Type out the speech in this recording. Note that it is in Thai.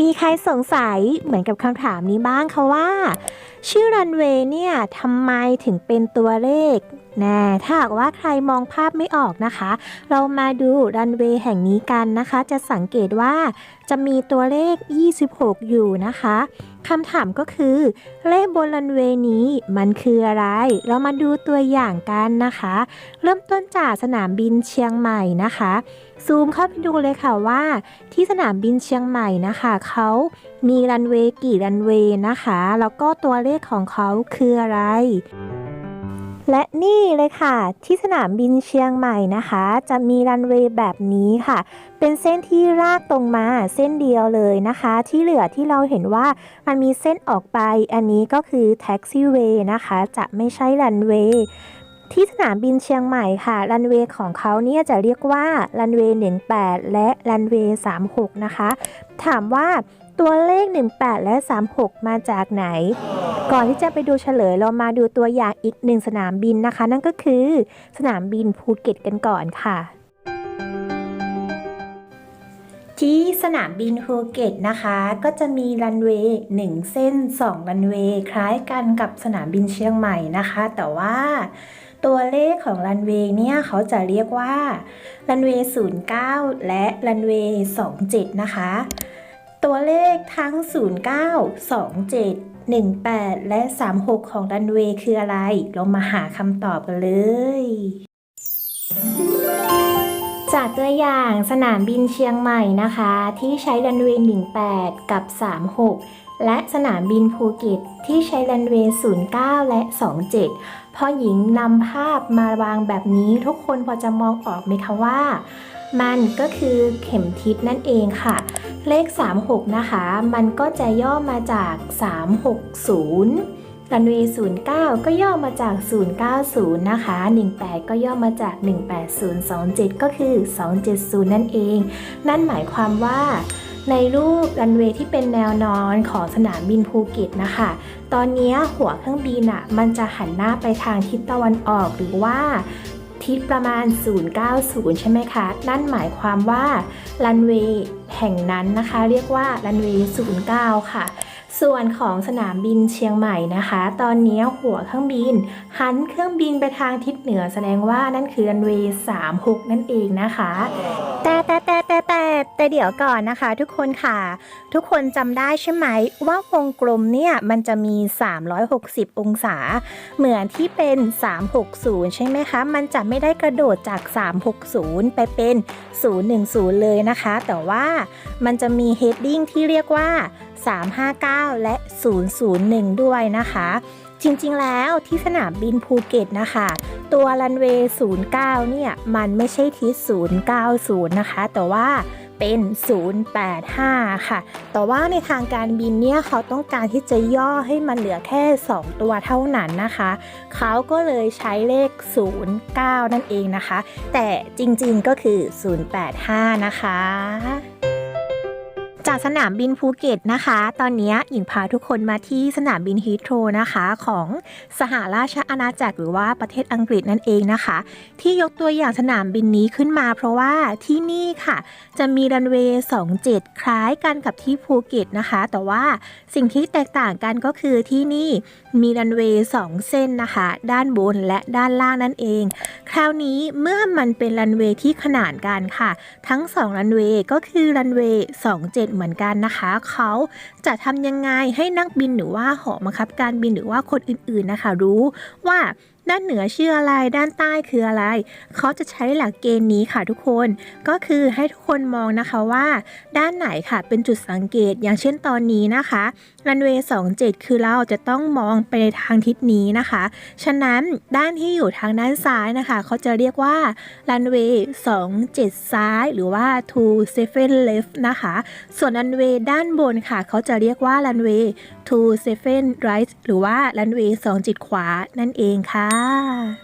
มีใครสงสัยเหมือนกับคำถามนี้บ้างคะว่า ชื่อรันเวย์เนี่ยทำไมถึงเป็นตัวเลขแน่ถ้าหากว่าใครมองภาพไม่ออกนะคะ เรามาดูรันเวย์แห่งนี้กันนะคะ จะสังเกตว่าจะมีตัวเลข 26 อยู่นะคะ คำถามก็คือ เลขบนรันเวย์นี้มันคืออะไร เรามาดูตัวอย่างกันนะคะ เริ่มต้นจากสนามบินเชียงใหม่นะคะ ซูมเข้าไปดูเลยค่ะว่า ที่สนามบินเชียงใหม่นะคะเขามีรันเวย์กี่รันเวย์นะคะ แล้วก็ตัวเลขของเขาคืออะไร และนี่เลยค่ะ ที่สนามบินเชียงใหม่นะคะ จะมีรันเวย์แบบนี้ค่ะ เป็นเส้นที่รากตรงมาเส้นเดียวเลยนะคะ ที่เหลือที่เราเห็นว่ามันมีเส้นออกไป อันนี้ก็คือแท็กซี่เวย์นะคะ จะไม่ใช่รันเวย์ที่สนามบินเชียงใหม่ค่ะ รันเวย์ของเขาเนี่ยจะเรียกว่า รันเวย์18และรันเวย์36นะคะ ถามว่า ตัวเลข 18 และ 36 มาจากไหน ก่อนที่จะไปดูเฉลยเรามาดูตัวอย่างอีกหนึ่งสนามบินนะคะ นั่นก็คือ สนามบินภูเก็ตกันก่อนค่ะ ที่สนามบินภูเก็ตนะคะ ก็จะมีรันเวย์1เส้น 2 รันเวย์คล้ายกันกับสนามบินเชียงใหม่นะคะ แต่ว่าตัวเลขของรันเวย์เนี่ยเขาจะเรียกว่ารันเวย์09 และรันเวย์27 นะคะ ตัวเลขทั้ง 09 27 18 และ 36 ของรันเวย์คืออะไร เรามาหาคำตอบกันเลย จากตัวอย่างสนามบินเชียงใหม่นะคะ ที่ใช้รันเวย์18 กับ 36 และสนามบินภูเก็ตที่ใช้รันเวย์ 09 และ 27 พอหญิงนำภาพมาวางแบบนี้ทุกคนพอจะมองออกไหมคะว่า มันก็คือเข็มทิศนั่นเองค่ะ เลข 36 นะคะ มันก็จะย่อมาจาก 360รันเวย์09 ก็ย่อมาจาก 090 นะคะ 18 ก็ย่อมาจาก 180 27 ก็คือ 270 นั่นเอง นั่นหมายความว่า ในรูปรันเวย์ที่เป็นแนวนอนของสนามบินภูเก็ตนะคะ ตอนนี้หัวเครื่องบินอะมันจะหันหน้าไปทางทิศตะวันออกหรือว่าทิศประมาณ 090 ใช่ไหมคะ นั่นหมายความว่ารันเวย์แห่งนั้นนะคะ เรียกว่ารันเวย์ 09 ค่ะ ส่วนของสนามบินเชียงใหม่นะคะ ตอนนี้หัวเครื่องบิน หันเครื่องบินไปทางทิศเหนือแสดงว่านั่นคือรันเวย์ 36 นั่นเองนะคะ แต่แต่แต่แต่แต่แต่เดี๋ยวก่อนนะคะ ทุกคนค่ะ ทุกคนจำได้ใช่ไหม ว่าวงกลมเนี่ยมันจะมี 360 องศา เหมือนที่เป็น 360 ใช่ไหมคะ มันจะไม่ได้กระโดดจาก 360 ไปเป็น 010 เลยนะคะ แต่ว่ามันจะมี heading ที่เรียกว่า 359 และ 001 ด้วยนะคะ จริงๆแล้วที่สนามบินภูเก็ตนะคะ ตัวรันเวย์09 เนี่ย มันไม่ใช่ทิศ090 นะคะ แต่ว่าเป็น 085 ค่ะ แต่ว่าในทางการบินเนี่ยเขาต้องการที่จะย่อให้มันเหลือแค่ 2 ตัวเท่านั้นนะคะ เขาก็เลยใช้เลข 09 นั่นเองนะคะ แต่จริงๆก็คือ 085 นะคะ จากสนามบินภูเก็ตนะคะ ตอนนี้หญิงพาทุกคนมาที่สนามบินฮีโทรนะคะของสหราชอาณาจักรหรือว่าประเทศอังกฤษนั่นเองนะคะ ที่ยกตัวอย่างสนามบินนี้ขึ้นมา เพราะว่าที่นี่ค่ะ จะมีรันเวย์27 คล้ายกันกับที่ภูเก็ตนะคะ แต่ว่าสิ่งที่แตกต่างกันก็คือที่นี่มีรันเวย์2เส้นนะคะ ด้านบนและด้านล่างนั่นเอง คราวนี้เมื่อมันเป็นรันเวย์ที่ขนานกันค่ะ ทั้ง2รันเวย์ก็คือรันเวย์27เหมือนกันนะคะ เขาจะทำยังไงให้นักบินหรือว่าหอบังคับการบินหรือว่าคนอื่นๆนะคะ รู้ว่าด้านเหนือชื่ออะไร ด้านใต้คืออะไร เขาจะใช้หลักเกณฑ์นี้ค่ะทุกคน ก็คือให้ทุกคนมองนะคะว่า ด้านไหนค่ะเป็นจุดสังเกต อย่างเช่นตอนนี้นะคะรันเวย์27 คือเราจะต้องมองไปในทางทิศนี้นะคะ ฉะนั้นด้านที่อยู่ทางด้านซ้ายนะคะ เขาจะเรียกว่ารันเวย์27 ซ้าย หรือว่า two seven left นะคะ ส่วนรันเวย์ด้านบนค่ะ เขาจะเรียกว่ารันเวย์ to seven right หรือว่ารันเวย์27ขวานั่นเองค่ะ